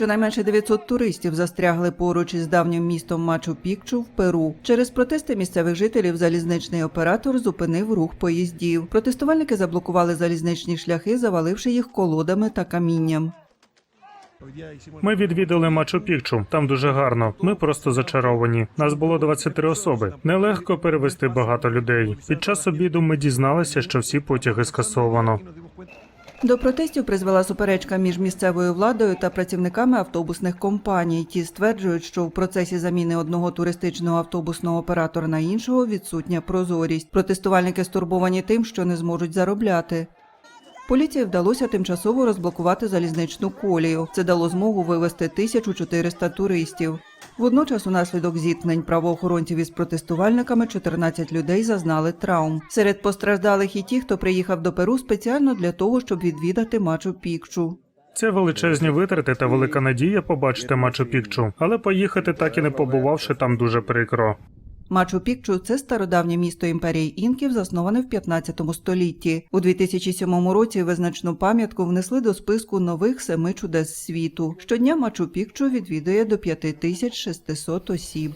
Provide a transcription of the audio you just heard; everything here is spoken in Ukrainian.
Щонайменше 900 туристів застрягли поруч із давнім містом Мачу-Пікчу в Перу. Через протести місцевих жителів залізничний оператор зупинив рух поїздів. Протестувальники заблокували залізничні шляхи, заваливши їх колодами та камінням. Ми відвідали Мачу Пікчу. Там дуже гарно. Ми просто зачаровані. Нас було 23 особи. Нелегко перевести багато людей. Під час обіду ми дізналися, що всі потяги скасовано. До протестів призвела суперечка між місцевою владою та працівниками автобусних компаній. Ті стверджують, що в процесі заміни одного туристичного автобусного оператора на іншого відсутня прозорість. Протестувальники стурбовані тим, що не зможуть заробляти. Поліції вдалося тимчасово розблокувати залізничну колію. Це дало змогу вивезти 1400 туристів. Водночас, унаслідок зіткнень правоохоронців із протестувальниками, 14 людей зазнали травм. Серед постраждалих і ті, хто приїхав до Перу спеціально для того, щоб відвідати Мачу Пікчу. Це величезні витрати та велика надія побачити Мачу Пікчу, але поїхати так і не побувавши там дуже прикро. Мачу Пікчу це стародавнє місто імперії інків, засноване в 15 столітті. У 2007 році визначну пам'ятку внесли до списку нових семи чудес світу. Щодня Мачу Пікчу відвідує до 5600 осіб.